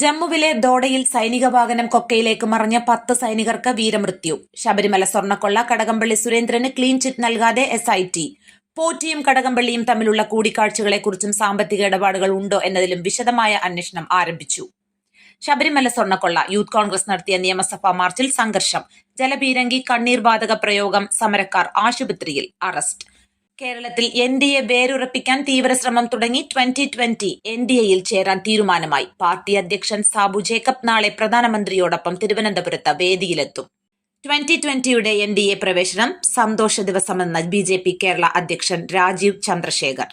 ജമ്മുവിലെ ദോഡയിൽ സൈനിക വാഹനം കൊക്കയിലേക്ക് മറിഞ്ഞ പത്ത് സൈനികർക്ക് വീരമൃത്യു. ശബരിമല സ്വർണക്കൊള്ള കടകംപള്ളി സുരേന്ദ്രന് ക്ലീൻ ചിറ്റ് നൽകാതെ എസ് ഐ ടി പോറ്റിയും കടകംപള്ളിയും തമ്മിലുള്ള കൂടിക്കാഴ്ചകളെക്കുറിച്ചും സാമ്പത്തിക ഇടപാടുകൾ ഉണ്ടോ എന്നതിലും വിശദമായ അന്വേഷണം ആരംഭിച്ചു. ശബരിമല സ്വർണക്കൊള്ള യൂത്ത് കോൺഗ്രസ് നടത്തിയ നിയമസഭാ മാർച്ചിൽ സംഘർഷം. ജലപീരങ്കി കണ്ണീർ വാതക പ്രയോഗം സമരക്കാർ ആശുപത്രിയിൽ അറസ്റ്റ്. കേരളത്തിൽ എൻ ഡി എ വേരുറപ്പിക്കാൻ തീവ്രശ്രമം തുടങ്ങി ട്വന്റി ട്വന്റി എൻ ഡി എയിൽ ചേരാൻ തീരുമാനമായി. പാർട്ടി അധ്യക്ഷൻ സാബു ജേക്കബ് നാളെ പ്രധാനമന്ത്രിയോടൊപ്പം തിരുവനന്തപുരത്ത് വേദിയിലെത്തും. ട്വന്റി ട്വന്റിയുടെ എൻ ഡി എ പ്രവേശനം സന്തോഷ ദിവസമെന്ന് ബി ജെ പി കേരള അധ്യക്ഷൻ രാജീവ് ചന്ദ്രശേഖർ.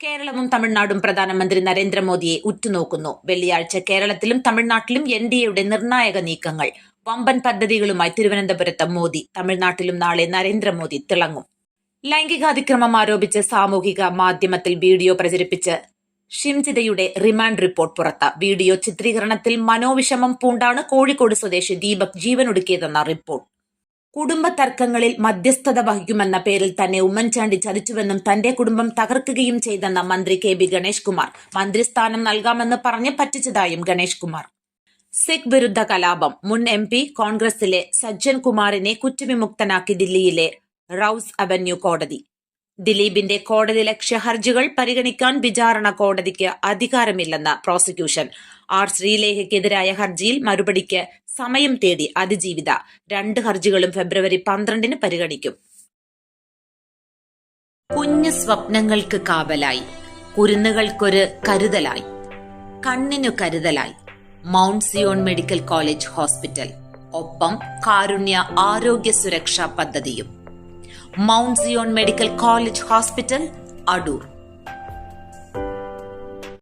കേരളവും തമിഴ്നാടും പ്രധാനമന്ത്രി നരേന്ദ്രമോദിയെ ഉറ്റുനോക്കുന്നു. വെള്ളിയാഴ്ച കേരളത്തിലും തമിഴ്നാട്ടിലും എൻ ഡി എയുടെ നിർണായക നീക്കങ്ങൾ. വമ്പൻ പദ്ധതികളുമായി തിരുവനന്തപുരത്ത് മോദി തമിഴ്നാട്ടിലും നാളെ നരേന്ദ്രമോദി തിളങ്ങും. ലൈംഗികാതിക്രമം ആരോപിച്ച് സാമൂഹിക മാധ്യമത്തിൽ വീഡിയോ പ്രചരിപ്പിച്ച് ഷിംജിതയുടെ റിമാൻഡ് റിപ്പോർട്ട് പുറത്ത്. വീഡിയോ ചിത്രീകരണത്തിൽ മനോവിഷമം പൂണ്ടാണ് കോഴിക്കോട് സ്വദേശി ദീപക് ജീവനൊടുക്കിയതെന്ന റിപ്പോർട്ട്. കുടുംബ തർക്കങ്ങളിൽ മധ്യസ്ഥത വഹിക്കുമെന്ന പേരിൽ തന്നെ ഉമ്മൻചാണ്ടി ചതിച്ചുവെന്നും തന്റെ കുടുംബം തകർക്കുകയും ചെയ്തെന്ന മന്ത്രി കെ ബി ഗണേഷ് കുമാർ മന്ത്രിസ്ഥാനം നൽകാമെന്ന് പറഞ്ഞ് പറ്റിച്ചതായും ഗണേഷ് കുമാർ സിഖ് വിരുദ്ധ കലാപം. മുൻ എം പി കോൺഗ്രസിലെ സജ്ജൻ കുമാറിനെ കുറ്റവിമുക്തനാക്കി ദില്ലിയിലെ റൌസ് അവന്യൂ കോടതി. ദിലീപിന്റെ കോടതി ലക്ഷ്യ ഹർജികൾ പരിഗണിക്കാൻ വിചാരണ കോടതിക്ക് അധികാരമില്ലെന്ന് പ്രോസിക്യൂഷൻ. ആർ ശ്രീലേഖയ്ക്കെതിരായ ഹർജിയിൽ മറുപടിക്ക് സമയം തേടി അതിജീവിത. രണ്ട് ഹർജികളും ഫെബ്രുവരി പന്ത്രണ്ടിന് പരിഗണിക്കും. കുഞ്ഞു സ്വപ്നങ്ങൾക്ക് കാവലായി. കുരുന്നുകൾക്കൊരു കരുതലായി. കണ്ണിനു കരുതലായി. Mount Zion medical college hospital. ഒപ്പം കാരുണ്യ ആരോഗ്യ സുരക്ഷാ പദ്ധതിയും. Mount Zion medical college hospital Adoor